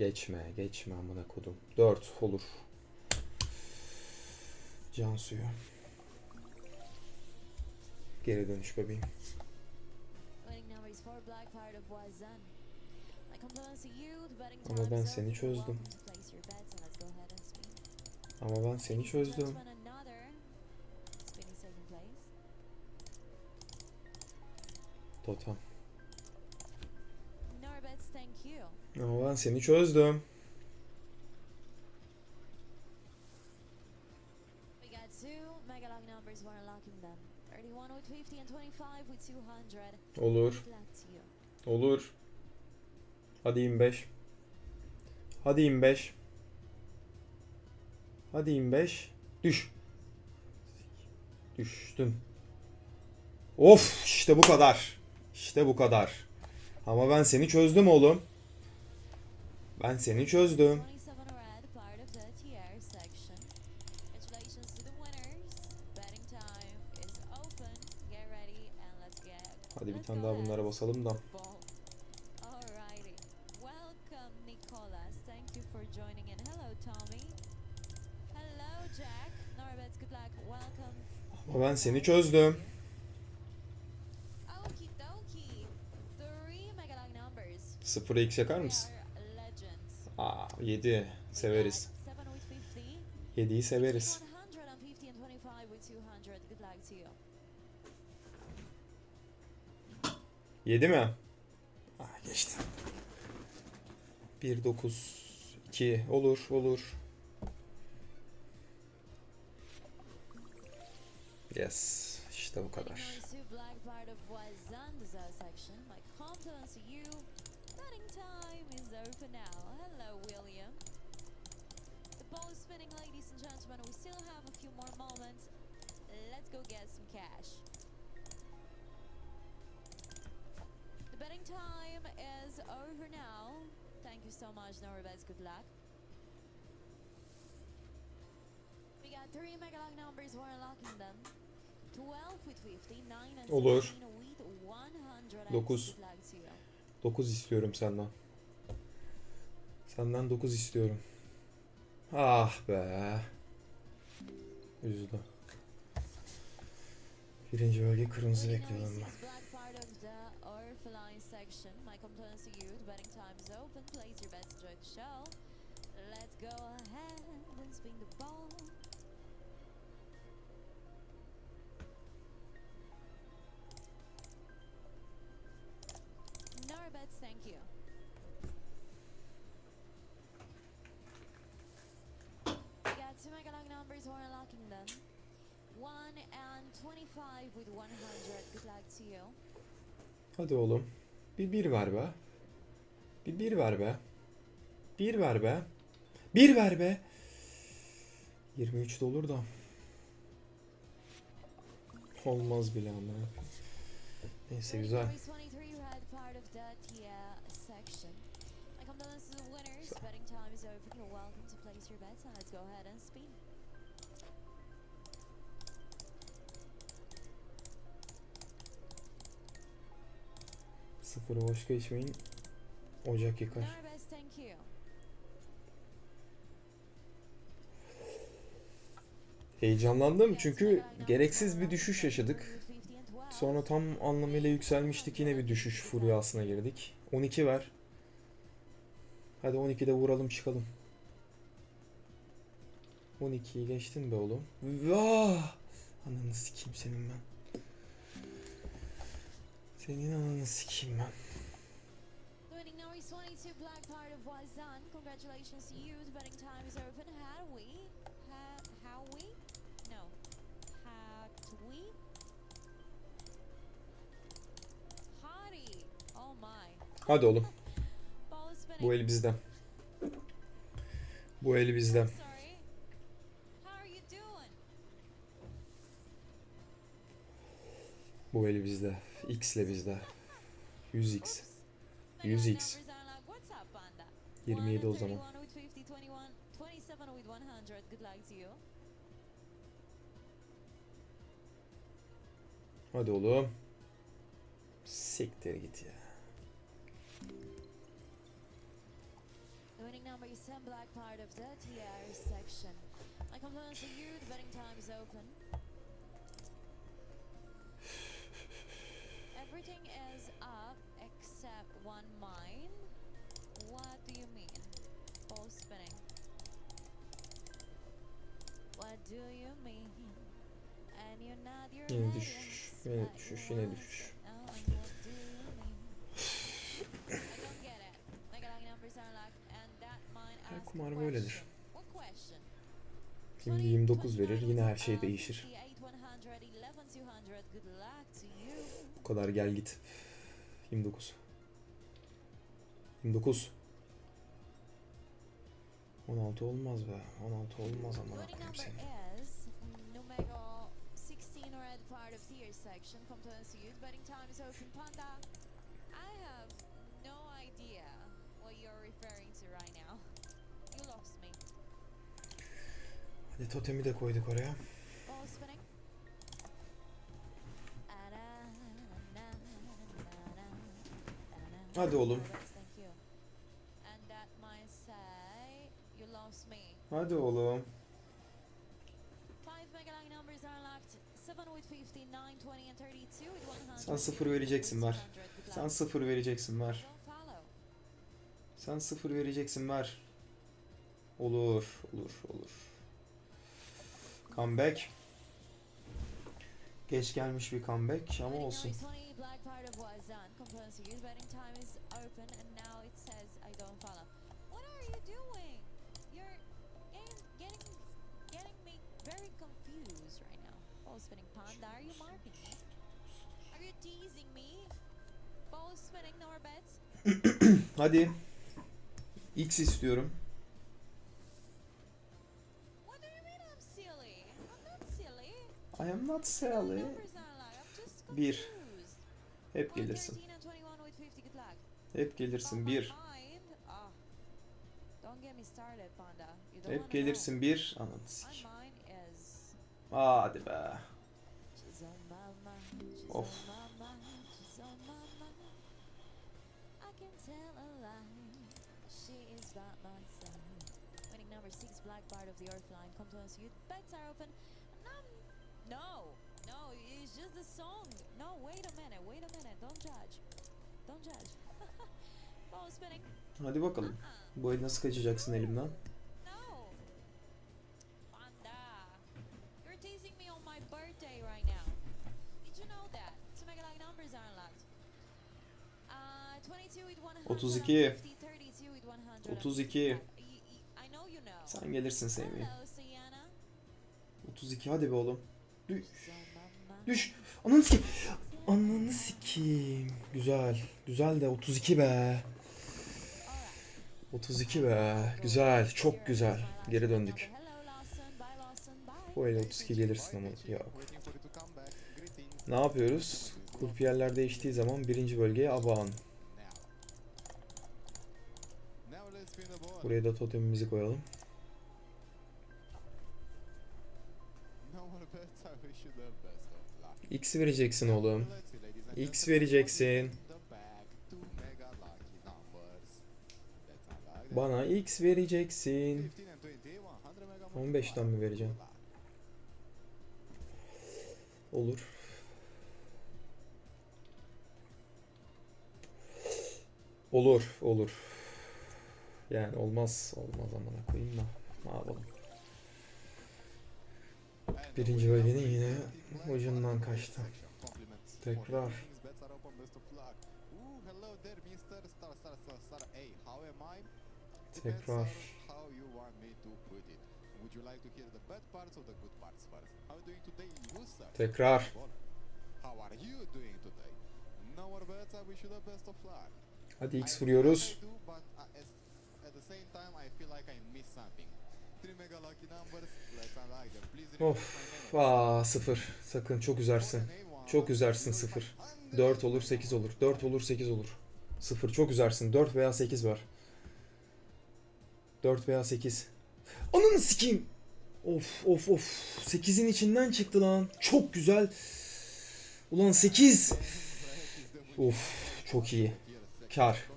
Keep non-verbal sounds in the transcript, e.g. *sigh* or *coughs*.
Geçme, geçme amına kodum. 4 olur. Can suyu. Geri dönüş bebeğim. Ama ben seni çözdüm. Ama ben seni çözdüm. Totem. 25 with 200. Olur. Olur. Hadi 25. Hadi 25. Hadi 25. Düş. Düştün. Of işte bu kadar. İşte bu kadar. Ama ben seni çözdüm oğlum. Ben seni çözdüm. 27 red, part of the TR section. Congratulations to the winners. Betting time is open. Get ready and let's get. Hadi bir tane daha bunlara basalım da. Ama ben seni çözdüm. 0'a x yakar mısın? Are legends. Aa 7 severiz. We got seven with 50. 7'yi severiz. 150 and 25 with 200. Good luck to you. 7 mi? Ah geçti. 1 9 2 olur olur. Yes. işte bu kadar. Notice you black part of Wazan dessert section. My compliments to you. Betting time is open now. Hello, William. The ball is spinning, ladies and gentlemen. We still have a few more moments. Let's go get some cash. The betting time is over now. Thank you so much, Norbets. Good luck. We got three mega lock numbers. We're unlocking them. 12 with 50, 9 and Olur. 17 with 100. Dokuz. Good luck to you. 9 istiyorum senden. Senden 9 istiyorum. Ah be. Üzdü. Birinci bölge kırmızı bekliyorum ben. six, black part Hadi oğlum. Bir bir ver be. Bir bir ver be. Bir ver be. Bir ver be. 23 de olur da. Olmaz bile ama. Neyse güzel. Sıfırı boş geçmeyin. Ocak yıkar. Heyecanlandım çünkü gereksiz bir düşüş yaşadık. Sonra Sonra tam anlamıyla yükselmiştik yine bir düşüş furyasına girdik. 12 ver. Hadi 12'de vuralım çıkalım. 12'yi geçtin be oğlum. Vah! Ananı sikeyim senin ben. Senin ananı sikeyim ben. Winning now is 22 black part of Wazan. Congratulations to you. The betting time is open. Had we? Ha, how we? No. Had we? Hottie. Oh my. Hadi oğlum. Bu el bizde. Bu el bizde. Sorry. How are you doing? Bu el bizde. X ile bizde. 100x. Oops. 100x. Numbers are like, What's up, Panda? 27 o zaman. 131 with 50, 21, 27 with 100. Good luck to you. Hadi oğlum. Siktir git ya. The winning winning number is 10 black part of the TR section. My compliments to you, the betting time is open. Everything is up except one mine. What do you mean? Ball spinning. What do you mean? And you're not your Yine düşüş, yine düşüş, you yine düşüş. Oh, asks kumar böyledir. Şimdi 20, 29 verir 29, yine her şey uh, değişir. Bu kadar gel git. 29. 29. 16 olmaz be. 16 olmaz ama Winning koyayım number seni. is numero 16 and 32 with 100. Sen sıfır vereceksin, ver. 200. Good Sen sıfır vereceksin ver. Sen sıfır vereceksin ver. Olur, olur, olur. Comeback. Geç gelmiş bir comeback ama olsun. Now is 20 black part of Wazan. Components used. Betting time is open, and now it says I don't follow. What are you doing? You're getting getting getting me very confused right now. Ball spinning panda. Are you marking me? Are you teasing me? Ball spinning, no more bets. *coughs* Hadi. X istiyorum. What do you mean I'm silly? I'm not silly. I am not silly. are Bir. Hep 113 gelirsin. and 21 with 50. Good luck. Hep gelirsin. Bir. Hep gelirsin. Bir. Ananı sik. Hadi be. Of. black part of the earth line. Come to us, you. Bets are open. No, no. It's just a song. No, wait a minute. Wait a minute. Don't judge. Don't judge. *laughs* Ball spinning. Hadi bakalım. Bu el nasıl kaçacaksın elimden? No. Panda. You're teasing me on my birthday right now. Did you know that? Two mega like numbers are unlocked. Uh, 22 with 100. 32. 50, 32 with 100. 32. Y- y- I know you know. Sen gelirsin Sienna. 32 hadi be oğlum. Düş. Düş. Ananı sikeyim. Ananı sikeyim. Güzel. Güzel de 32 be. Alright. 32 be. Güzel. Çok güzel. Geri döndük. Bu el 32 gelirsin ama yok. Ne yapıyoruz? Kurpiyerler değiştiği zaman birinci bölgeye abağın. Buraya da totemimizi koyalım. X vereceksin oğlum. X vereceksin. Bana X vereceksin. 15'ten mi vereceğim? Olur. Olur, olur. Yani olmaz, olmaz amına koyayım da. Ne yapalım? Birinci bölgenin yine ucundan kaçtı. Tekrar. Tekrar. Tekrar. Hadi X vuruyoruz. Of. Aa sıfır. Sakın çok üzersin. Çok üzersin sıfır. 4 olur 8 olur. 4 olur 8 olur. 0 çok üzersin. 4 veya 8 var. 4 veya 8. Ananı sikeyim. Of of of. 8'in içinden çıktı lan. Çok güzel. Ulan 8. Of çok iyi. Kar.